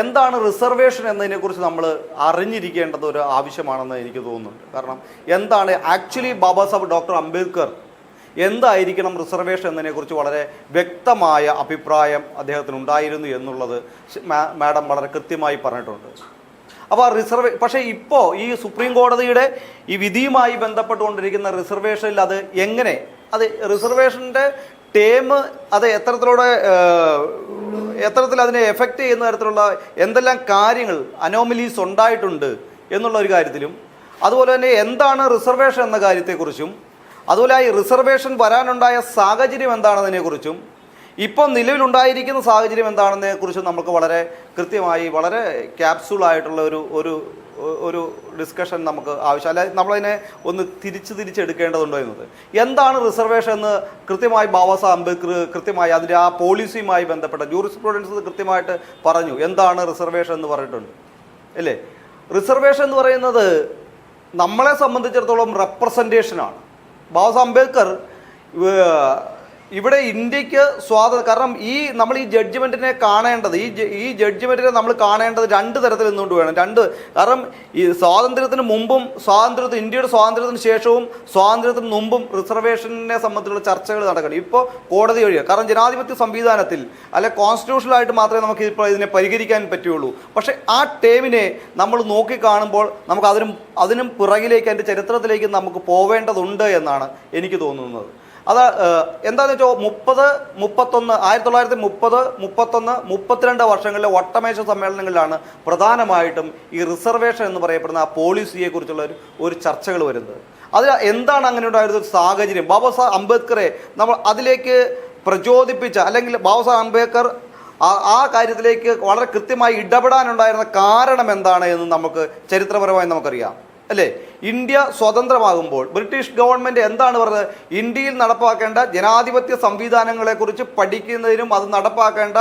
എന്താണ് റിസർവേഷൻ എന്നതിനെക്കുറിച്ച് നമ്മൾ അറിഞ്ഞിരിക്കേണ്ടത് ഒരു ആവശ്യമാണെന്ന് എനിക്ക് തോന്നുന്നുണ്ട്. കാരണം എന്താണ് ആക്ച്വലി ബാബാ സാഹബ് ഡോക്ടർ അംബേദ്കർ എന്തായിരിക്കണം റിസർവേഷൻ എന്നതിനെക്കുറിച്ച് വളരെ വ്യക്തമായ അഭിപ്രായം അദ്ദേഹത്തിന് ഉണ്ടായിരുന്നു എന്നുള്ളത് മാഡം വളരെ കൃത്യമായി പറഞ്ഞിട്ടുണ്ട്. അപ്പോൾ ആ റിസർവേ പക്ഷേ ഇപ്പോൾ ഈ സുപ്രീം കോടതിയുടെ ഈ വിധിയുമായി ബന്ധപ്പെട്ടുകൊണ്ടിരിക്കുന്ന റിസർവേഷനിൽ അത് എങ്ങനെ? അത് റിസർവേഷന്റെ ടേം അത് എത്തരത്തിലൂടെ ഏഹ്, എത്തരത്തിൽ അതിനെ എഫക്റ്റ് ചെയ്യുന്ന തരത്തിലുള്ള എന്തെല്ലാം കാര്യങ്ങൾ അനോമലീസ് ഉണ്ടായിട്ടുണ്ട് എന്നുള്ള ഒരു കാര്യത്തിലും അതുപോലെ തന്നെ എന്താണ് റിസർവേഷൻ എന്ന കാര്യത്തെക്കുറിച്ചും അതുപോലെ ഈ റിസർവേഷൻ വരാനുണ്ടായ സാഹചര്യം എന്താണെന്നതിനെക്കുറിച്ചും ഇപ്പം നിലവിലുണ്ടായിരിക്കുന്ന സാഹചര്യം എന്താണെന്നതിനെ കുറിച്ച് നമുക്ക് വളരെ കൃത്യമായി വളരെ ക്യാപ്സൂൾ ആയിട്ടുള്ള ഒരു ഒരു ഒരു ഡിസ്കഷൻ നമുക്ക് ആവശ്യം. അല്ല നമ്മളതിനെ ഒന്ന് തിരിച്ച് തിരിച്ചെടുക്കേണ്ടതുണ്ടോ എന്നത്? എന്താണ് റിസർവേഷൻ എന്ന് കൃത്യമായി ബാബാ സാഹബ് അംബേദ്കർ കൃത്യമായി അതിന്റെ ആ പോളിസിയുമായി ബന്ധപ്പെട്ട ജൂറിസ്പ്രുഡൻസ് കൃത്യമായിട്ട് പറഞ്ഞു. എന്താണ് റിസർവേഷൻ എന്ന് പറഞ്ഞിട്ടുണ്ട്. അല്ലേ? റിസർവേഷൻ എന്ന് പറയുന്നത് നമ്മളെ സംബന്ധിച്ചിടത്തോളം റെപ്രസെന്റേഷനാണ് ബാബാ സാഹബ് അംബേദ്കർ ഇവിടെ ഇന്ത്യയ്ക്ക് സ്വാതന്ത്ര്യം കാരണം ഈ നമ്മൾ ഈ ജഡ്ജ്മെന്റിനെ കാണേണ്ടത് ഈ ഈ ജഡ്ജ്മെന്റിനെ നമ്മൾ കാണേണ്ടത് രണ്ട് തരത്തിൽ നിന്നുകൊണ്ട് വേണം. രണ്ട് കാരണം ഈ സ്വാതന്ത്ര്യത്തിന് മുമ്പും സ്വാതന്ത്ര്യത്തിന് ഇന്ത്യയുടെ സ്വാതന്ത്ര്യത്തിന് ശേഷവും സ്വാതന്ത്ര്യത്തിന് മുമ്പും റിസർവേഷനെ സംബന്ധിച്ചുള്ള ചർച്ചകൾ നടക്കണം. ഇപ്പോൾ കോടതി വഴിയാണ് കാരണം ജനാധിപത്യ സംവിധാനത്തിൽ അല്ലെ കോൺസ്റ്റിറ്റ്യൂഷണലായിട്ട് മാത്രമേ നമുക്ക് ഇപ്പോൾ ഇതിനെ പരിഹരിക്കാൻ പറ്റുള്ളൂ. പക്ഷേ ആ ടേമിനെ നമ്മൾ നോക്കി കാണുമ്പോൾ നമുക്ക് അതിനും അതിനും പിറകിലേക്ക് അതിന്റെ ചരിത്രത്തിലേക്ക് നമുക്ക് പോവേണ്ടതുണ്ട് എന്നാണ് എനിക്ക് തോന്നുന്നത്. അത് എന്താണെന്ന് വെച്ചാൽ മുപ്പത് മുപ്പത്തൊന്ന് ആയിരത്തി തൊള്ളായിരത്തി മുപ്പത് മുപ്പത്തൊന്ന് മുപ്പത്തിരണ്ട് വർഷങ്ങളിലെ വട്ടമേശ സമ്മേളനങ്ങളിലാണ് പ്രധാനമായിട്ടും ഈ റിസർവേഷൻ എന്ന് പറയപ്പെടുന്ന ആ പോളിസിയെ കുറിച്ചുള്ള ഒരു ചർച്ചകൾ വരുന്നത്. അതിൽ എന്താണ് അങ്ങനെ ഉണ്ടായിരുന്ന ഒരു സാഹചര്യം? ബാബാ സാഹബ് അംബേദ്കറെ നമ്മൾ അതിലേക്ക് പ്രചോദിപ്പിച്ച അല്ലെങ്കിൽ ബാബാ സാഹബ് അംബേദ്കർ ആ കാര്യത്തിലേക്ക് വളരെ കൃത്യമായി ഇടപെടാനുണ്ടായിരുന്ന കാരണം എന്താണ് എന്ന് നമുക്ക് ചരിത്രപരമായി നമുക്കറിയാം. അല്ലേ? ഇന്ത്യ സ്വതന്ത്രമാകുമ്പോൾ ബ്രിട്ടീഷ് ഗവൺമെന്റ് എന്താണ് പറഞ്ഞത്? ഇന്ത്യയിൽ നടപ്പാക്കേണ്ട ജനാധിപത്യ സംവിധാനങ്ങളെക്കുറിച്ച് പഠിക്കുന്നതിനും അത് നടപ്പാക്കേണ്ട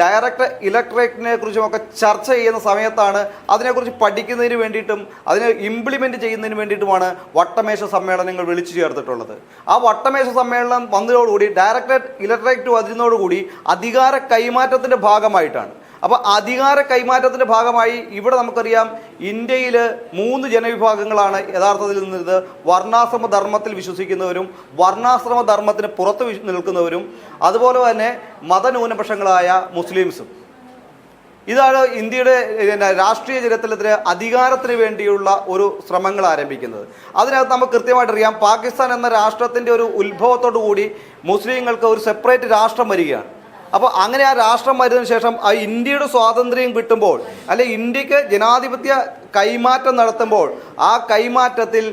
ഡയറക്റ്റ് ഇലക്ട്രേറ്റിനെ കുറിച്ചുമൊക്കെ ചർച്ച ചെയ്യുന്ന സമയത്താണ് അതിനെക്കുറിച്ച് പഠിക്കുന്നതിന് വേണ്ടിയിട്ടും അതിനെ ഇംപ്ലിമെന്റ് ചെയ്യുന്നതിന് വേണ്ടിയിട്ടുമാണ് വട്ടമേശ സമ്മേളനങ്ങൾ വിളിച്ചു ചേർത്തിട്ടുള്ളത്. ആ വട്ടമേശ സമ്മേളനം വന്നതോടുകൂടി ഡയറക്ടറേറ്റ് ഇലക്ട്രേറ്റ് വരുന്നതോടുകൂടി അധികാര കൈമാറ്റത്തിന്റെ ഭാഗമായിട്ടാണ്. അപ്പോൾ അധികാര കൈമാറ്റത്തിന്റെ ഭാഗമായി ഇവിടെ നമുക്കറിയാം ഇന്ത്യയിൽ മൂന്ന് ജനവിഭാഗങ്ങളാണ് യഥാർത്ഥത്തിൽ നിന്നത് വർണാശ്രമ ധർമ്മത്തിൽ വിശ്വസിക്കുന്നവരും വർണാശ്രമ ധർമ്മത്തിന് പുറത്ത് നിൽക്കുന്നവരും അതുപോലെ തന്നെ മതന്യൂനപക്ഷങ്ങളായ മുസ്ലിംസും. ഇതാണ് ഇന്ത്യയുടെ രാഷ്ട്രീയ ചരിത്രത്തിന് അധികാരത്തിന് വേണ്ടിയുള്ള ഒരു ശ്രമങ്ങൾ ആരംഭിക്കുന്നത്. അതിനകത്ത് നമുക്ക് കൃത്യമായിട്ട് അറിയാം പാകിസ്ഥാൻ എന്ന രാഷ്ട്രത്തിന്റെ ഒരു ഉത്ഭവത്തോടു കൂടി മുസ്ലിങ്ങൾക്ക് ഒരു സെപ്പറേറ്റ് രാഷ്ട്രം വരികയാണ്. അപ്പോൾ അങ്ങനെ ആ രാഷ്ട്രം വരുന്നതിന് ശേഷം ആ ഇന്ത്യയുടെ സ്വാതന്ത്ര്യം കിട്ടുമ്പോൾ അല്ലെ ഇന്ത്യയ്ക്ക് ജനാധിപത്യ കൈമാറ്റം നടത്തുമ്പോൾ ആ കൈമാറ്റത്തിൽ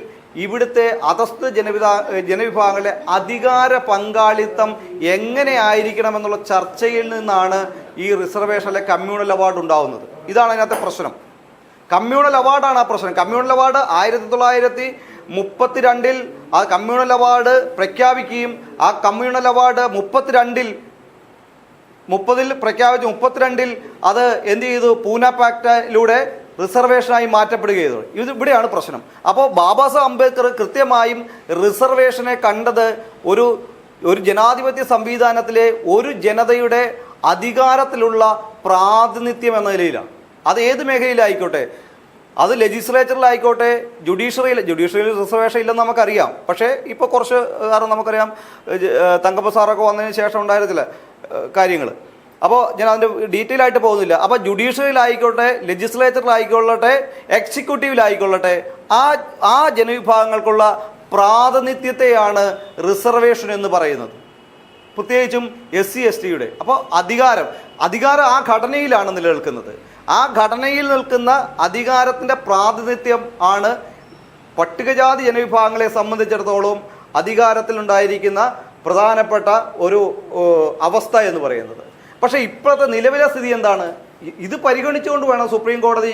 ഇവിടുത്തെ അധസ്ഥ ജനവിധാ ജനവിഭാഗങ്ങളുടെ അധികാര പങ്കാളിത്തം എങ്ങനെയായിരിക്കണം എന്നുള്ള ചർച്ചയിൽ നിന്നാണ് ഈ റിസർവേഷൻ അല്ലെ കമ്മ്യൂണൽ അവാർഡ് ഉണ്ടാവുന്നത്. ഇതാണ് അതിനകത്തെ പ്രശ്നം. കമ്മ്യൂണൽ അവാർഡാണ് ആ പ്രശ്നം. കമ്മ്യൂണൽ അവാർഡ് ആയിരത്തി തൊള്ളായിരത്തി മുപ്പത്തിരണ്ടിൽ ആ കമ്മ്യൂണൽ അവാർഡ് പ്രഖ്യാപിക്കുകയും ആ കമ്മ്യൂണൽ അവാർഡ് മുപ്പത്തിരണ്ടിൽ മുപ്പതിൽ പ്രഖ്യാപിച്ച് മുപ്പത്തിരണ്ടിൽ അത് എന്ത് ചെയ്തു? പൂന പാക്റ്റിലൂടെ റിസർവേഷനായി മാറ്റപ്പെടുക ചെയ്തു. ഇത് ഇവിടെയാണ് പ്രശ്നം. അപ്പോൾ ബാബാ സാഹബ് അംബേദ്കർ കൃത്യമായും റിസർവേഷനെ കണ്ടത് ഒരു ഒരു ജനാധിപത്യ സംവിധാനത്തിലെ ഒരു ജനതയുടെ അധികാരത്തിലുള്ള പ്രാതിനിധ്യം എന്ന നിലയിലാണ്. അത് ഏത് മേഖലയിലായിക്കോട്ടെ? അത് ലെജിസ്ലേച്ചറിലായിക്കോട്ടെ ജുഡീഷ്യറിയിൽ ജുഡീഷ്യറിയിൽ റിസർവേഷൻ ഇല്ലെന്ന് നമുക്കറിയാം. പക്ഷേ ഇപ്പോൾ കുറച്ച് കാരണം നമുക്കറിയാം തങ്കപ്പ സാറൊക്കെ വന്നതിന് ശേഷം ഉണ്ടായിരുന്നില്ല. കാര്യങ്ങൾ അപ്പോൾ ഞാൻ അതിന്റെ ഡീറ്റെയിൽ ആയിട്ട് പോകുന്നില്ല. അപ്പോൾ ജുഡീഷ്യറിയിലായിക്കോട്ടെ ലെജിസ്ലേച്ചറിലായിക്കൊള്ളട്ടെ എക്സിക്യൂട്ടീവിലായിക്കൊള്ളട്ടെ ആ ആ ജനവിഭാഗങ്ങൾക്കുള്ള പ്രാതിനിധ്യത്തെയാണ് റിസർവേഷൻ എന്ന് പറയുന്നത്. പ്രത്യേകിച്ചും എസ് സി എസ് ടിയുടെ അപ്പോൾ അധികാരം അധികാരം ആ ഘടനയിലാണ് നിലനിൽക്കുന്നത്. ആ ഘടനയിൽ നിൽക്കുന്ന അധികാരത്തിന്റെ പ്രാതിനിധ്യം ആണ് പട്ടികജാതി ജനവിഭാഗങ്ങളെ സംബന്ധിച്ചിടത്തോളം അധികാരത്തിലുണ്ടായിരിക്കുന്ന പ്രധാനപ്പെട്ട ഒരു അവസ്ഥ എന്ന് പറയുന്നത്. പക്ഷേ ഇപ്പോഴത്തെ നിലവിലെ സ്ഥിതി എന്താണ്? ഇത് പരിഗണിച്ചുകൊണ്ട് വേണം സുപ്രീം കോടതി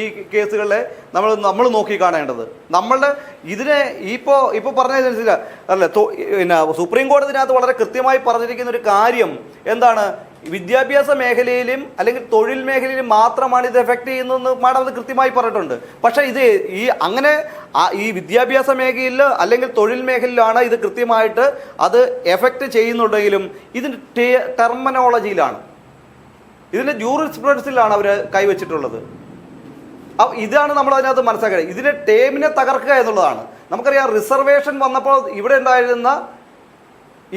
ഈ കേസുകളെ നമ്മൾ നമ്മൾ നോക്കി കാണേണ്ടത്. നമ്മളുടെ ഇതിനെ ഇപ്പോൾ ഇപ്പോൾ പറഞ്ഞതനുസരിച്ച് അല്ലേ പിന്നെ സുപ്രീം കോടതിനകത്ത് വളരെ കൃത്യമായി പറഞ്ഞിരിക്കുന്ന ഒരു കാര്യം എന്താണ്? വിദ്യാഭ്യാസ മേഖലയിലും അല്ലെങ്കിൽ തൊഴിൽ മേഖലയിലും മാത്രമാണ് ഇത് എഫക്റ്റ് ചെയ്യുന്നതെന്ന് മാഡം അത് കൃത്യമായി പറഞ്ഞിട്ടുണ്ട്. പക്ഷേ ഇത് ഈ അങ്ങനെ ഈ വിദ്യാഭ്യാസ മേഖലയിൽ അല്ലെങ്കിൽ തൊഴിൽ മേഖലയിലാണ് ഇത് കൃത്യമായിട്ട് അത് എഫക്റ്റ് ചെയ്യുന്നുണ്ടെങ്കിലും ഇതിന്റെ ടെർമിനോളജിയിലാണ് ഇതിന്റെ ജൂറിസ്പ്രുഡൻസിലാണ് അവർ കൈവച്ചിട്ടുള്ളത്. അപ്പം ഇതാണ് നമ്മൾ അതിനകത്ത് മനസ്സിലാക്കുന്നത് ഇതിന്റെ ടേമിനെ തകർക്കുക എന്നുള്ളതാണ്. നമുക്കറിയാം റിസർവേഷൻ വന്നപ്പോൾ ഇവിടെ ഉണ്ടായിരുന്ന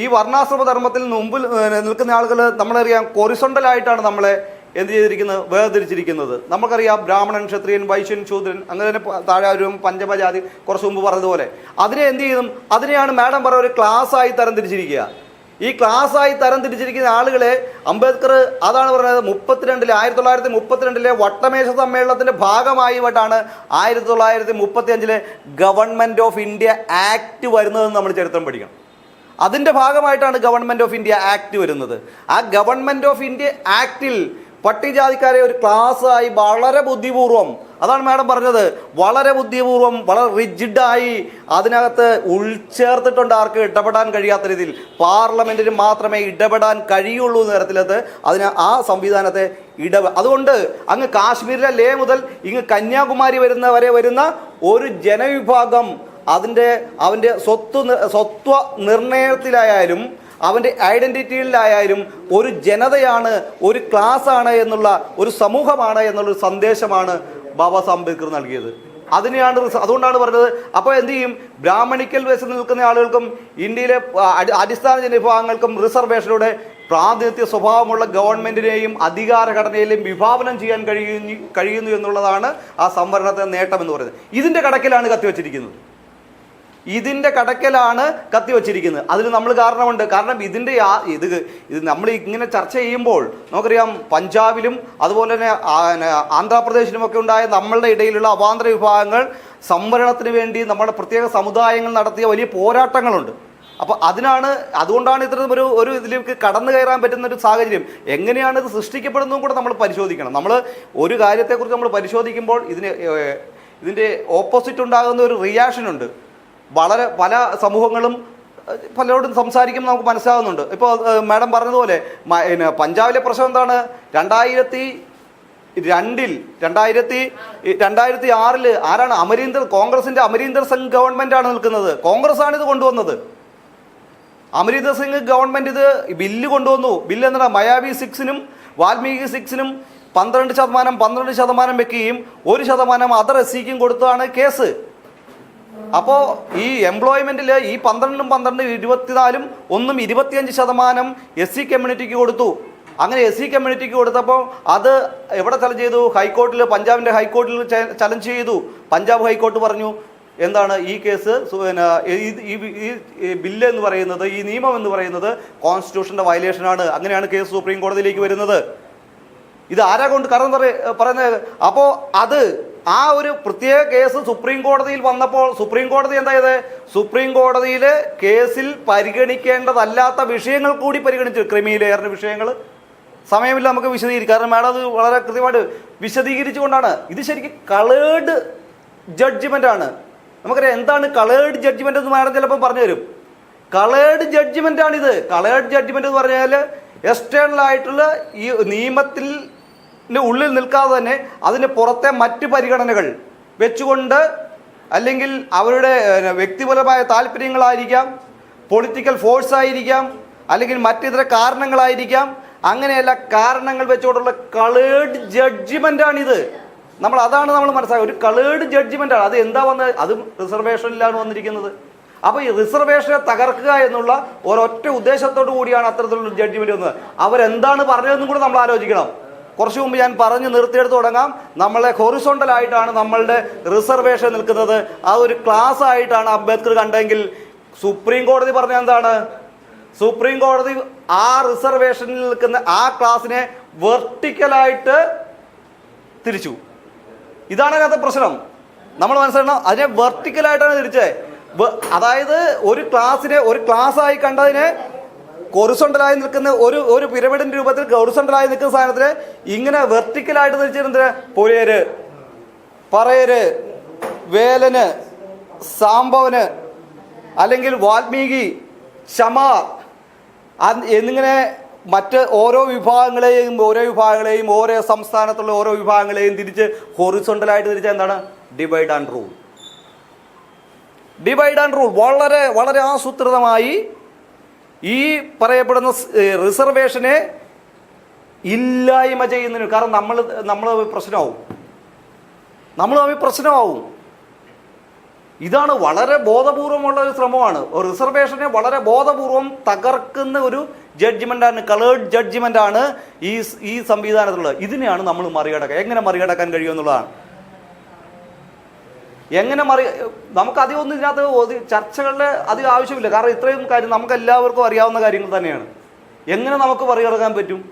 ഈ വർണാശ്രമ ധർമ്മത്തിൽ മുമ്പിൽ നിൽക്കുന്ന ആളുകൾ നമ്മളറിയാം കൊറിസൊണ്ടലായിട്ടാണ് നമ്മളെ എന്ത് ചെയ്തിരിക്കുന്നത് വേർതിരിച്ചിരിക്കുന്നത്. നമുക്കറിയാം ബ്രാഹ്മണൻ ക്ഷത്രിയൻ വൈശ്യൻ ശൂദ്രൻ അങ്ങനെ തന്നെ താഴെ ഒരു പഞ്ചമജാതി കുറച്ച് മുമ്പ് പറഞ്ഞതുപോലെ. അതിനെ എന്ത് ചെയ്യും? അതിനെയാണ് മാഡം പറഞ്ഞ ഒരു ക്ലാസ് ആയി തരംതിരിച്ചിരിക്കുക. ഈ ക്ലാസ് ആയി തരംതിരിച്ചിരിക്കുന്ന ആളുകളെ അംബേദ്കർ അതാണ് പറഞ്ഞത് മുപ്പത്തിരണ്ടിലെ ആയിരത്തി തൊള്ളായിരത്തി മുപ്പത്തിരണ്ടിലെ വട്ടമേശ സമ്മേളനത്തിന്റെ ഭാഗമായിട്ടാണ് ആയിരത്തി തൊള്ളായിരത്തി മുപ്പത്തി അഞ്ചിലെ ഗവൺമെന്റ് ഓഫ് ഇന്ത്യ ആക്ട് വരുന്നതെന്ന് നമ്മൾ ചരിത്രം പഠിക്കണം. അതിന്റെ ഭാഗമായിട്ടാണ് ഗവൺമെന്റ് ഓഫ് ഇന്ത്യ ആക്ട് വരുന്നത്. ആ ഗവൺമെന്റ് ഓഫ് ഇന്ത്യ ആക്ടിൽ പട്ടികജാതിക്കാരെ ഒരു ക്ലാസ് ആയി വളരെ ബുദ്ധിപൂർവം അതാണ് മാഡം പറഞ്ഞത് വളരെ ബുദ്ധിപൂർവം വളരെ റിജിഡായി അതിനകത്ത് ഉൾച്ചേർത്തിട്ടുണ്ട് ആർക്ക് ഇടപെടാൻ കഴിയാത്ത രീതിയിൽ. പാർലമെന്റിന് മാത്രമേ ഇടപെടാൻ കഴിയുള്ളൂ എന്ന തരത്തിലത് അതിന് ആ സംവിധാനത്തെ ഇട അതുകൊണ്ട് അങ്ങ് കാശ്മീരിലെ ലേ മുതൽ ഇങ്ങ് കന്യാകുമാരി വരുന്ന വരെ വരുന്ന ഒരു ജനവിഭാഗം അതിന്റെ അവന്റെ സ്വത്ത് സ്വത്വ നിർണയത്തിലായാലും അവന്റെ ഐഡന്റിറ്റിയിലായാലും ഒരു ജനതയാണ് ഒരു ക്ലാസ് ആണ് എന്നുള്ള ഒരു സമൂഹമാണ് എന്നുള്ളൊരു സന്ദേശമാണ് ബാബാ സാഹബ് അംബേദ്കർ നൽകിയത്. അതിനെയാണ് അതുകൊണ്ടാണ് പറഞ്ഞത് അപ്പോൾ എന്ത് ചെയ്യും? ബ്രാഹ്മണിക്കൽ വെച്ച് നിൽക്കുന്ന ആളുകൾക്കും ഇന്ത്യയിലെ അടിസ്ഥാന ജനവിഭാഗങ്ങൾക്കും റിസർവേഷനിലൂടെ പ്രാതിനിധ്യ സ്വഭാവമുള്ള ഗവൺമെന്റിനെയും അധികാരഘടനയിലെയും വിഭാവനം ചെയ്യാൻ കഴിയുന്നു കഴിയുന്നു എന്നുള്ളതാണ് ആ സംവരണത്തെ നേട്ടം എന്ന് പറയുന്നത്. ഇതിന്റെ കടക്കിലാണ് കത്തിവെച്ചിരിക്കുന്നത്. ഇതിന്റെ കടക്കലാണ് കത്തി വച്ചിരിക്കുന്നത്. അതിന് നമ്മൾ കാരണമുണ്ട്. കാരണം ഇതിന്റെ ആ- ഇത് ഇത് നമ്മൾ ഇങ്ങനെ ചർച്ച ചെയ്യുമ്പോൾ നമുക്കറിയാം പഞ്ചാബിലും അതുപോലെ തന്നെ ആന്ധ്രാപ്രദേശിലും ഒക്കെ ഉണ്ടായ നമ്മളുടെ ഇടയിലുള്ള അവാന്തര വിഭാഗങ്ങൾ സംവരണത്തിന് വേണ്ടി നമ്മുടെ പ്രത്യേക സമുദായങ്ങൾ നടത്തിയ വലിയ പോരാട്ടങ്ങളുണ്ട്. അപ്പോൾ അതിനാണ് അതുകൊണ്ടാണ് ഇത്തരം ഒരു ഒരു ഇതിലേക്ക് കടന്നു കയറാൻ പറ്റുന്ന ഒരു സാഹചര്യം. എങ്ങനെയാണ് ഇത് സൃഷ്ടിക്കപ്പെടുന്നതും കൂടെ നമ്മൾ പരിശോധിക്കണം. നമ്മൾ ഒരു കാര്യത്തെക്കുറിച്ച് നമ്മൾ പരിശോധിക്കുമ്പോൾ ഇതിന് ഇതിന്റെ ഓപ്പോസിറ്റ് ഉണ്ടാകുന്ന ഒരു റിയാക്ഷൻ ഉണ്ട്. വളരെ പല സമൂഹങ്ങളും പലരോടും സംസാരിക്കുമ്പോൾ നമുക്ക് മനസ്സിലാവുന്നുണ്ട്. ഇപ്പോൾ മാഡം പറഞ്ഞതുപോലെ പഞ്ചാബിലെ പ്രശ്നം എന്താണ്? രണ്ടായിരത്തി രണ്ടിൽ രണ്ടായിരത്തി രണ്ടായിരത്തി ആറിൽ ആരാണ് അമരീന്ദർ കോൺഗ്രസിന്റെ അമരീന്ദർ സിംഗ് ഗവൺമെന്റ് ആണ് നിൽക്കുന്നത്. കോൺഗ്രസ് ആണ് ഇത് കൊണ്ടുവന്നത്. അമരീന്ദർ സിംഗ് ഗവൺമെന്റ് ഇത് ബില്ല് കൊണ്ടുവന്നു. ബില്ല് എന്താണ്? മയാവി സിക്സിനും വാൽമീകി സിക്സിനും പന്ത്രണ്ട് ശതമാനം പന്ത്രണ്ട് ശതമാനം വെക്കുകയും ഒരു ശതമാനം അതർ എസ് സിക്കും കൊടുത്തതാണ് കേസ്. അപ്പോൾ ഈ എംപ്ലോയ്മെന്റിൽ ഈ പന്ത്രണ്ടും പന്ത്രണ്ടും ഇരുപത്തിനാലും ഒന്നും ഇരുപത്തിയഞ്ച് ശതമാനം എസ് സി കമ്മ്യൂണിറ്റിക്ക് കൊടുത്തു. അങ്ങനെ എസ് സി കമ്മ്യൂണിറ്റിക്ക് കൊടുത്തപ്പോൾ അത് എവിടെ ചലഞ്ച് ചെയ്തു? ഹൈക്കോർട്ടിൽ പഞ്ചാബിന്റെ ഹൈക്കോർട്ടിൽ ചലഞ്ച് ചെയ്തു. പഞ്ചാബ് ഹൈക്കോർട്ട് പറഞ്ഞു എന്താണ് ഈ കേസ് ഈ- ബില്ല് എന്ന് പറയുന്നത് ഈ നിയമം എന്ന് പറയുന്നത് കോൺസ്റ്റിറ്റ്യൂഷന്റെ വയലേഷനാണ് അങ്ങനെയാണ് കേസ് സുപ്രീം കോടതിയിലേക്ക് വരുന്നത്. ഇത് ആരാ കൊണ്ട് കാരണം പറയുന്നത്? അപ്പോൾ അത് ആ ഒരു പ്രത്യേക കേസ് സുപ്രീം കോടതിയിൽ വന്നപ്പോൾ സുപ്രീം കോടതി എന്താ ചെയ്തത് സുപ്രീം കോടതിയിൽ കേസിൽ പരിഗണിക്കേണ്ടതല്ലാത്ത വിഷയങ്ങൾ കൂടി പരിഗണിച്ചു. ക്രിമിനലെയറിന്റെ വിഷയങ്ങൾ സമയമില്ല നമുക്ക് വിശദീകരിക്കും. കാരണം മാഡം അത് വളരെ കൃത്യമായിട്ട് വിശദീകരിച്ചുകൊണ്ടാണ്. ഇത് ശരിക്കും കളേഡ് ജഡ്ജ്മെന്റ് ആണ്. നമുക്കറിയാം എന്താണ് കളേഡ് ജഡ്ജ്മെന്റ് എന്ന് മാഡം ചിലപ്പോൾ പറഞ്ഞു തരും കളേഡ് ജഡ്ജ്മെന്റ് ആണിത്. കളേർഡ് ജഡ്ജ്മെന്റ് എന്ന് പറഞ്ഞാൽ എക്സ്റ്റേണൽ ആയിട്ടുള്ള ഈ നിയമത്തിൽ ഉള്ളിൽ നിൽക്കാതെ തന്നെ അതിന് പുറത്തെ മറ്റ് പരിഗണനകൾ വെച്ചുകൊണ്ട് അല്ലെങ്കിൽ അവരുടെ വ്യക്തിപരമായ താല്പര്യങ്ങളായിരിക്കാം പൊളിറ്റിക്കൽ ഫോഴ്സ് ആയിരിക്കാം അല്ലെങ്കിൽ മറ്റിതര കാരണങ്ങളായിരിക്കാം. അങ്ങനെയല്ല കാരണങ്ങൾ വെച്ചുകൊണ്ടുള്ള കളേഡ് ജഡ്ജ്മെന്റ് ആണിത്. നമ്മൾ അതാണ് നമ്മൾ മനസ്സിലാക്കുക ഒരു കളേഡ് ജഡ്ജ്മെന്റ് ആണ്. അത് എന്താ വന്നത് അതും റിസർവേഷനിലാണ് വന്നിരിക്കുന്നത്. അപ്പോൾ ഈ റിസർവേഷനെ തകർക്കുക എന്നുള്ള ഒരൊറ്റ ഉദ്ദേശത്തോടു കൂടിയാണ് അത്തരത്തിലുള്ള ജഡ്ജ്മെന്റ് വന്നത്. അവരെന്താണ് പറഞ്ഞതെന്നും കൂടെ നമ്മൾ ആലോചിക്കണം. കുറച്ചു മുമ്പ് ഞാൻ പറഞ്ഞു നിർത്തിയെടുത്ത് തുടങ്ങാം. നമ്മളെ ഹൊറിസോണ്ടൽ ആയിട്ടാണ് നമ്മളുടെ റിസർവേഷൻ നിൽക്കുന്നത്. ആ ഒരു ക്ലാസ് ആയിട്ടാണ് അംബേദ്കർ കണ്ടെങ്കിൽ സുപ്രീം കോടതി പറഞ്ഞ എന്താണ്? സുപ്രീം കോടതി ആ റിസർവേഷനിൽ നിൽക്കുന്ന ആ ക്ലാസ്സിനെ വെർട്ടിക്കലായിട്ട് തിരിച്ചു. ഇതാണ് അതിനകത്ത് പ്രശ്നം. നമ്മൾ മനസ്സിലാക്കണം അതിനെ വെർട്ടിക്കലായിട്ടാണ് തിരിച്ചത് അതായത് ഒരു ക്ലാസ്സിനെ ഒരു ക്ലാസ് ആയി കണ്ടതിനെ കൊറിസോണ്ടലായി നിൽക്കുന്ന ഒരു ഒരു പിരമിഡിന്റെ രൂപത്തിൽ കൊറിസോണ്ടലായി നിൽക്കുന്ന സാധനത്തിന് ഇങ്ങനെ വെർട്ടിക്കലായിട്ട് തിരിച്ചിരുന്നത് പുലയര് പറയര് വേലന് സാംബവന് അല്ലെങ്കിൽ വാൽമീകി അത് എന്നിങ്ങനെ മറ്റ് ഓരോ വിഭാഗങ്ങളെയും ഓരോ വിഭാഗങ്ങളെയും ഓരോ സംസ്ഥാനത്തുള്ള ഓരോ വിഭാഗങ്ങളെയും തിരിച്ച് ഹൊറിസോണ്ടലായിട്ട് തിരിച്ച എന്താണ്? Divide and rule divide and rule വളരെ വളരെ ആസൂത്രിതമായി ഈ പറയപ്പെടുന്ന റിസർവേഷനെ ഇല്ലായ്മ ചെയ്യുന്നതിന് കാരണം നമ്മൾ നമ്മൾ പ്രശ്നമാവും. നമ്മൾ തമ്മിൽ പ്രശ്നമാവും. ഇതാണ് വളരെ ബോധപൂർവമുള്ള ഒരു ശ്രമമാണ്. റിസർവേഷനെ വളരെ ബോധപൂർവം തകർക്കുന്ന ഒരു ജഡ്ജ്മെന്റാണ് കളേർഡ് ജഡ്ജ്മെന്റാണ് ഈ ഈ സംവിധാനത്തിലുള്ളത്. ഇതിനെയാണ് നമ്മൾ മറികടക്കുക എങ്ങനെ മറികടക്കാൻ കഴിയുമെന്നുള്ളതാണ്. എങ്ങനെ മറി നമുക്ക് അധികം ഒന്നും ഇതിനകത്ത് ചർച്ചകളുടെ അധികം ആവശ്യമില്ല. കാരണം ഇത്രയും കാര്യം നമുക്ക് എല്ലാവർക്കും അറിയാവുന്ന കാര്യങ്ങൾ തന്നെയാണ്. എങ്ങനെ നമുക്ക് മറികടക്കാൻ പറ്റും?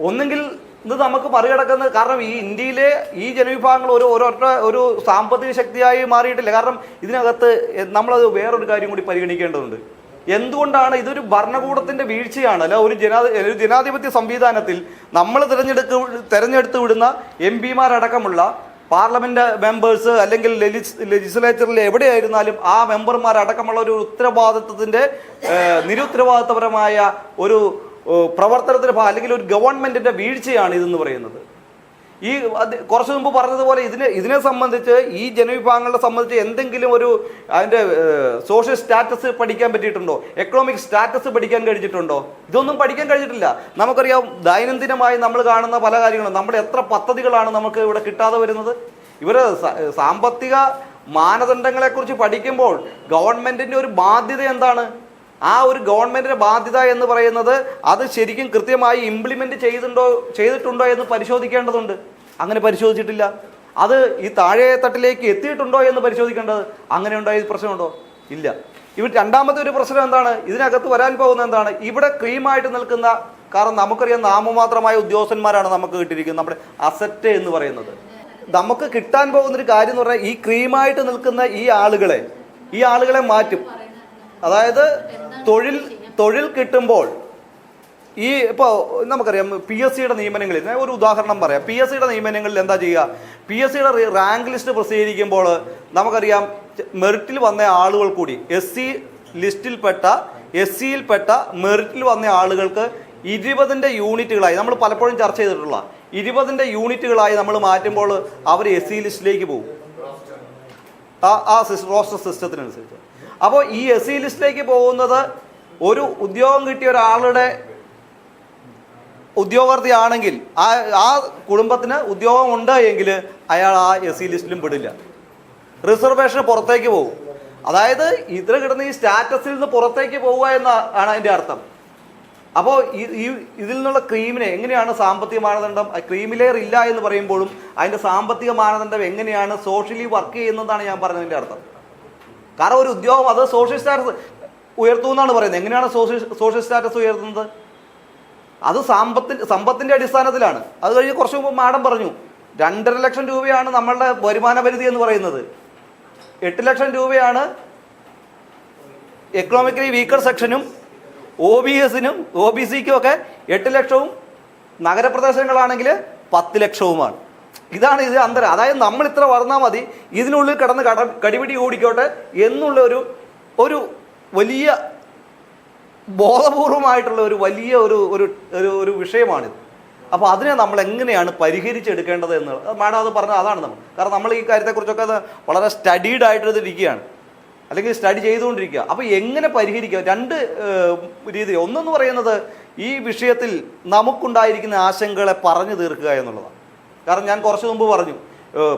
ഒന്നെങ്കിൽ ഇത് നമുക്ക് മറികടക്കുന്നത് കാരണം ഈ ഇന്ത്യയിലെ ഈ ജനവിഭാഗങ്ങൾ ഒരു ഓരോരുടെ ഒരു സാമ്പത്തിക ശക്തിയായി മാറിയിട്ടില്ല. കാരണം ഇതിനകത്ത് നമ്മളത് വേറൊരു കാര്യം കൂടി പരിഗണിക്കേണ്ടതുണ്ട്. എന്തുകൊണ്ടാണ് ഇതൊരു ഭരണകൂടത്തിന്റെ വീഴ്ചയാണ്? അല്ല ഒരു ജനാ ഒരു ജനാധിപത്യ സംവിധാനത്തിൽ നമ്മൾ തിരഞ്ഞെടുക്ക തിരഞ്ഞെടുത്ത് വിടുന്ന എം പിമാരടക്കമുള്ള പാർലമെന്റ് മെമ്പേഴ്സ് അല്ലെങ്കിൽ ലെജിസ്ലേച്ചറിൽ എവിടെയായിരുന്നാലും ആ മെമ്പർമാർ അടക്കമുള്ള ഒരു ഉത്തരവാദിത്വത്തിന്റെ നിരുത്തരവാദിത്വപരമായ ഒരു പ്രവർത്തനത്തിന്റെ അല്ലെങ്കിൽ ഒരു ഗവൺമെന്റിന്റെ വീഴ്ചയാണ് ഇതെന്ന് പറയുന്നത്. ഈ കുറച്ചു മുമ്പ് പറഞ്ഞതുപോലെ ഇതിനെ ഇതിനെ സംബന്ധിച്ച് ഈ ജനവിഭാഗങ്ങളെ സംബന്ധിച്ച് എന്തെങ്കിലും ഒരു അതിന്റെ സോഷ്യൽ സ്റ്റാറ്റസ് പഠിക്കാൻ പറ്റിയിട്ടുണ്ടോ? എക്കണോമിക് സ്റ്റാറ്റസ് പഠിക്കാൻ കഴിഞ്ഞിട്ടുണ്ടോ? ഇതൊന്നും പഠിക്കാൻ കഴിഞ്ഞിട്ടില്ല. നമുക്കറിയാം ദൈനംദിനമായി നമ്മൾ കാണുന്ന പല കാര്യങ്ങളും. നമ്മൾ എത്ര പദ്ധതികളാണ് നമുക്ക് ഇവിടെ കിട്ടാതെ വരുന്നത്? ഇവർ സാമ്പത്തിക മാനദണ്ഡങ്ങളെക്കുറിച്ച് പഠിക്കുമ്പോൾ ഗവൺമെന്റിന്റെ ഒരു ബാധ്യത എന്താണ്? ആ ഒരു ഗവൺമെന്റിന്റെ ബാധ്യത എന്ന് പറയുന്നത് അത് ശരിക്കും കൃത്യമായി ഇംപ്ലിമെന്റ് ചെയ്തിട്ടുണ്ടോ ചെയ്തിട്ടുണ്ടോ എന്ന് പരിശോധിക്കേണ്ടതുണ്ട്. അങ്ങനെ പരിശോധിച്ചിട്ടില്ല. അത് ഈ താഴെ തട്ടിലേക്ക് എത്തിയിട്ടുണ്ടോ എന്ന് പരിശോധിക്കേണ്ടത് അങ്ങനെ ഉണ്ടായ പ്രശ്നമുണ്ടോ? ഇല്ല. ഇവർ രണ്ടാമത്തെ ഒരു പ്രശ്നം എന്താണ്? ഇതിനകത്ത് വരാൻ പോകുന്നത് എന്താണ്? ഇവിടെ ക്രീമായിട്ട് നിൽക്കുന്ന കാരണം നമുക്കറിയാം നാമമാത്രമായ ഉദ്യോഗസ്ഥന്മാരാണ് നമുക്ക് കിട്ടിയിരിക്കുന്നത് നമ്മുടെ അസറ്റ് എന്ന് പറയുന്നത്. നമുക്ക് കിട്ടാൻ പോകുന്ന ഒരു കാര്യം എന്ന് പറഞ്ഞാൽ ഈ ക്രീമായിട്ട് നിൽക്കുന്ന ഈ ആളുകളെ ഈ ആളുകളെ മാറ്റും. അതായത് തൊഴിൽ തൊഴിൽ കിട്ടുമ്പോൾ ഈ ഇപ്പോൾ നമുക്കറിയാം പി എസ് സിയുടെ നിയമനങ്ങളിൽ ഞാൻ ഒരു ഉദാഹരണം പറയാം. പി എസ് സിയുടെ നിയമനങ്ങളിൽ എന്താ ചെയ്യുക? പി എസ് സിയുടെ റാങ്ക് ലിസ്റ്റ് പ്രസിദ്ധീകരിക്കുമ്പോൾ നമുക്കറിയാം മെറിറ്റിൽ വന്ന ആളുകൾ കൂടി എസ് സി ലിസ്റ്റിൽപ്പെട്ട എസ് സിയിൽപ്പെട്ട മെറിറ്റിൽ വന്ന ആളുകൾക്ക് ഇരുപതിന്റെ യൂണിറ്റുകളായി നമ്മൾ പലപ്പോഴും ചർച്ച ചെയ്തിട്ടുള്ള ഇരുപതിന്റെ യൂണിറ്റുകളായി നമ്മൾ മാറ്റുമ്പോൾ അവർ എസ് സി ലിസ്റ്റിലേക്ക് പോകും. ആ ആ റോസ്റ്റർ സിസ്റ്റത്തിനനുസരിച്ച്. അപ്പോൾ ഈ എസ് സി ലിസ്റ്റിലേക്ക് പോകുന്നത് ഒരു ഉദ്യോഗം കിട്ടിയ ഒരാളുടെ ഉദ്യോഗാർത്ഥിയാണെങ്കിൽ ആ ആ കുടുംബത്തിന് ഉദ്യോഗം ഉണ്ട് എങ്കിൽ അയാൾ ആ എസ് സി ലിസ്റ്റിലും പെടില്ല. റിസർവേഷൻ പുറത്തേക്ക് പോകും. അതായത് ഇതിൽ കിടന്ന ഈ സ്റ്റാറ്റസിൽ നിന്ന് പുറത്തേക്ക് പോവുക എന്ന ആണ് അതിന്റെ അർത്ഥം. അപ്പോൾ ഈ ഇതിൽ നിന്നുള്ള ക്രീമിനെ എങ്ങനെയാണ് സാമ്പത്തിക മാനദണ്ഡം? ക്രീമി ലെയർ ഇല്ല എന്ന് പറയുമ്പോഴും അതിന്റെ സാമ്പത്തിക മാനദണ്ഡം എങ്ങനെയാണ്? സോഷ്യലി വർക്ക് ചെയ്യുന്നതാണ് ഞാൻ പറഞ്ഞതിന്റെ അർത്ഥം. കാരണം ഒരു ഉദ്യോഗം അത് സോഷ്യൽ സ്റ്റാറ്റസ് ഉയർത്തുമെന്നാണ് പറയുന്നത്. എങ്ങനെയാണ് സോഷ്യൽ സോഷ്യൽ സ്റ്റാറ്റസ് ഉയർത്തുന്നത്? അത് സാമ്പത്തി സമ്പത്തിന്റെ അടിസ്ഥാനത്തിലാണ്. അത് കഴിഞ്ഞ് കുറച്ച് മുമ്പ് മാഡം പറഞ്ഞു രണ്ടര ലക്ഷം രൂപയാണ് നമ്മളുടെ വരുമാന പരിധി എന്ന് പറയുന്നത്. എട്ട് ലക്ഷം രൂപയാണ് എക്കണോമിക്കലി വീക്കർ സെക്ഷനും ഒ ബി എസിനും ഒ ബി സിക്കും ഒക്കെ എട്ട് ലക്ഷവും നഗരപ്രദേശങ്ങളാണെങ്കിൽ പത്ത് ലക്ഷവുമാണ്. ഇതാണ് ഇത് അന്തരം. അതായത് നമ്മൾ ഇത്ര വളർന്നാൽ മതി ഇതിനുള്ളിൽ കിടന്ന് കട കടിപിടി ഓടിക്കോട്ടെ എന്നുള്ള ഒരു ഒരു വലിയ ബോധപൂർവമായിട്ടുള്ള ഒരു വലിയ ഒരു ഒരു ഒരു ഒരു വിഷയമാണിത്. അപ്പോൾ അതിനെ നമ്മൾ എങ്ങനെയാണ് പരിഹരിച്ചെടുക്കേണ്ടത് എന്ന് മാഡം അത് പറഞ്ഞത് അതാണ് നമ്മൾ. കാരണം നമ്മൾ ഈ കാര്യത്തെക്കുറിച്ചൊക്കെ അത് വളരെ സ്റ്റഡീഡ് ആയിട്ട് അല്ലെങ്കിൽ സ്റ്റഡി ചെയ്തുകൊണ്ടിരിക്കുക. അപ്പോൾ എങ്ങനെ പരിഹരിക്കുക രണ്ട് രീതി ഒന്നെന്ന് പറയുന്നത് ഈ വിഷയത്തിൽ നമുക്കുണ്ടായിരിക്കുന്ന ആശങ്കകളെ പറഞ്ഞു തീർക്കുക എന്നുള്ളതാണ്. കാരണം ഞാൻ കുറച്ച് മുമ്പ് പറഞ്ഞു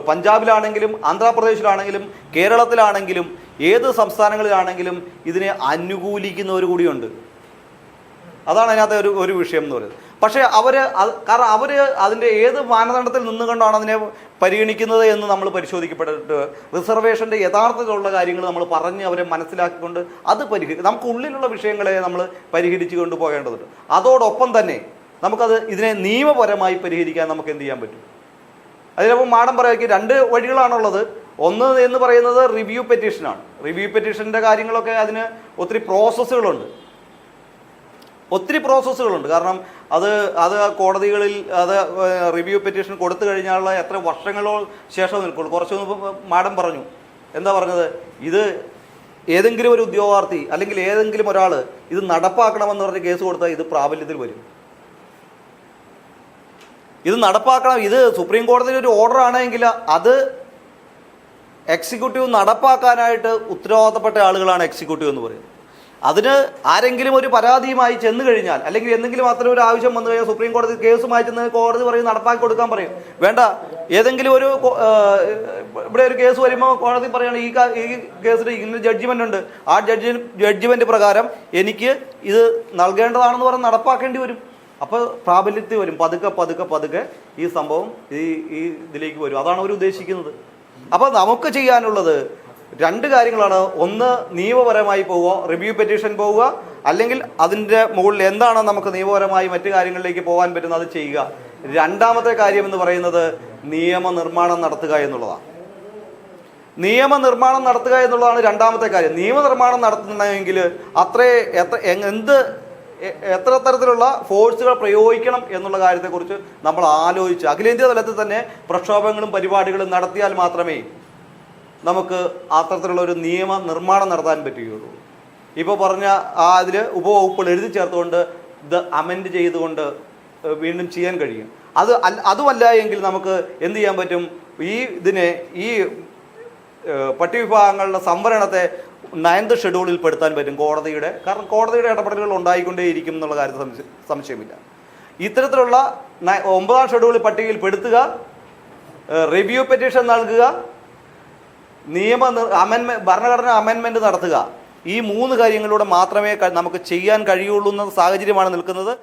പഞ്ചാബിലാണെങ്കിലും ആന്ധ്രാപ്രദേശിലാണെങ്കിലും കേരളത്തിലാണെങ്കിലും ഏത് സംസ്ഥാനങ്ങളിലാണെങ്കിലും ഇതിനെ അനുകൂലിക്കുന്നവർ കൂടിയുണ്ട്. അതാണ് അതിനകത്തെ ഒരു ഒരു വിഷയം എന്ന് പറയുന്നത്. പക്ഷേ അവർ കാരണം അവർ അതിന്റെ ഏത് മാനദണ്ഡത്തിൽ നിന്നുകൊണ്ടാണ് അതിനെ പരിഗണിക്കുന്നത് എന്ന് നമ്മൾ പരിശോധിക്കപ്പെട്ടിട്ട് റിസർവേഷന്റെ യഥാർത്ഥത്തിലുള്ള കാര്യങ്ങൾ നമ്മൾ പറഞ്ഞ് അവരെ മനസ്സിലാക്കിക്കൊണ്ട് അത് പരിഹരിക്കും നമുക്ക് ഉള്ളിലുള്ള വിഷയങ്ങളെ നമ്മൾ പരിഹരിച്ചു കൊണ്ടുപോകേണ്ടതുണ്ട് അതോടൊപ്പം തന്നെ നമുക്കത് ഇതിനെ നിയമപരമായി പരിഹരിക്കാൻ നമുക്ക് എന്ത് ചെയ്യാൻ പറ്റും? അതിനപ്പം മാഡം പറയുക രണ്ട് വഴികളാണുള്ളത്. ഒന്ന് എന്ന് പറയുന്നത് റിവ്യൂ പെറ്റീഷനാണ് റിവ്യൂ പെറ്റീഷന്റെ കാര്യങ്ങളൊക്കെ അതിന് ഒത്തിരി പ്രോസസ്സുകളുണ്ട് ഒത്തിരി പ്രോസസ്സുകളുണ്ട് കാരണം അത് അത് കോടതികളിൽ അത് റിവ്യൂ പെറ്റീഷൻ കൊടുത്തു കഴിഞ്ഞാൽ എത്ര വർഷങ്ങളോ ശേഷം നിൽക്കുള്ളൂ. കുറച്ച് മുമ്പ് മാഡം പറഞ്ഞു. എന്താ പറഞ്ഞത്? ഇത് ഏതെങ്കിലും ഒരു ഉദ്യോഗാർത്ഥി അല്ലെങ്കിൽ ഏതെങ്കിലും ഒരാൾ ഇത് നടപ്പാക്കണമെന്ന് പറഞ്ഞ് കേസ് കൊടുത്താൽ ഇത് പ്രാബല്യത്തിൽ വരും. ഇത് നടപ്പാക്കണം. ഇത് സുപ്രീം കോടതിയിൽ ഒരു ഓർഡർ ആണെങ്കിൽ അത് എക്സിക്യൂട്ടീവ് നടപ്പാക്കാനായിട്ട് ഉത്തരവാദിത്തപ്പെട്ട ആളുകളാണ് എക്സിക്യൂട്ടീവ് എന്ന് പറയുന്നത്. അതിന് ആരെങ്കിലും ഒരു പരാതിയുമായി ചെന്ന് കഴിഞ്ഞാൽ അല്ലെങ്കിൽ എന്തെങ്കിലും അത്തരം ഒരു ആവശ്യം വന്നു കഴിഞ്ഞാൽ സുപ്രീം കോടതി കേസുമായി ചെന്ന് കോടതി പറയും നടപ്പാക്കി കൊടുക്കാൻ പറയും. വേണ്ട. ഏതെങ്കിലും ഒരു ഇവിടെ ഒരു കേസ് വരുമ്പോൾ കോടതി പറയുകയാണ് ഈ ഈ കേസിൽ ഇങ്ങനെ ജഡ്ജ്മെന്റ് ഉണ്ട്. ആ ജഡ്ജി ജഡ്ജ്മെന്റ് പ്രകാരം എനിക്ക് ഇത് നൽകേണ്ടതാണെന്ന് പറഞ്ഞ് നടപ്പാക്കേണ്ടി വരും. അപ്പോൾ പ്രാബല്യത്തിൽ വരും. പതുക്കെ പതുക്കെ പതുക്കെ ഈ സംഭവം ഈ ഈ ഇതിലേക്ക് വരും. അതാണ് അവർ ഉദ്ദേശിക്കുന്നത്. അപ്പോൾ നമുക്ക് ചെയ്യാനുള്ളത് രണ്ട് കാര്യങ്ങളാണ്. ഒന്ന് നിയമപരമായി പോവുക റിവ്യൂ പെറ്റീഷൻ പോവുക അല്ലെങ്കിൽ അതിന്റെ മുകളിൽ എന്താണ് നമുക്ക് നിയമപരമായി മറ്റു കാര്യങ്ങളിലേക്ക് പോകാൻ പറ്റുന്നത് അത് ചെയ്യുക. രണ്ടാമത്തെ കാര്യം എന്ന് പറയുന്നത് നിയമനിർമ്മാണം നടത്തുക എന്നുള്ളതാണ്. നിയമനിർമ്മാണം നടത്തുക എന്നുള്ളതാണ് രണ്ടാമത്തെ കാര്യം. നിയമനിർമ്മാണം നടത്തുന്നെങ്കിൽ അത്രേ എത്ര എന്ത് എത്ര തരത്തിലുള്ള ഫോഴ്സുകൾ പ്രയോഗിക്കണം എന്നുള്ള കാര്യത്തെക്കുറിച്ച് നമ്മൾ ആലോചിച്ച് അഖിലേന്ത്യാ തലത്തിൽ തന്നെ പ്രക്ഷോഭങ്ങളും പരിപാടികളും നടത്തിയാൽ മാത്രമേ നമുക്ക് അത്തരത്തിലുള്ള ഒരു നിയമ നിർമ്മാണം നടത്താൻ പറ്റുകയുള്ളൂ. ഇപ്പോൾ പറഞ്ഞ ആ അതിൽ ഉപവകുപ്പുകൾ എഴുതി ചേർത്തുകൊണ്ട് ഇത് അമെൻഡ് ചെയ്തുകൊണ്ട് വീണ്ടും ചെയ്യാൻ കഴിയും. അത് അതുമല്ല എങ്കിൽ നമുക്ക് എന്ത് ചെയ്യാൻ പറ്റും? ഈ ഇതിനെ ഈ പട്ടി വിഭാഗങ്ങളുടെ സംവരണത്തെ നയൻത് ഷെഡ്യൂളിൽ പെടുത്താൻ പറ്റും കോടതിയുടെ. കാരണം കോടതിയുടെ ഇടപെടലുകൾ ഉണ്ടായിക്കൊണ്ടേയിരിക്കും എന്നുള്ള കാര്യത്തിൽ സംശയ- സംശയമില്ല. ഇത്തരത്തിലുള്ള ഒമ്പതാം ഷെഡ്യൂളിൽ പട്ടികയിൽ പെടുത്തുക റിവ്യൂ പെറ്റീഷൻ നൽകുക നിയമ അമെന്മെ ഭരണഘടന അമെൻമെന്റ് നടത്തുക. ഈ മൂന്ന് കാര്യങ്ങളിലൂടെ മാത്രമേ നമുക്ക് ചെയ്യാൻ കഴിയുള്ളൂ എന്ന സാഹചര്യമാണ് നിൽക്കുന്നത്.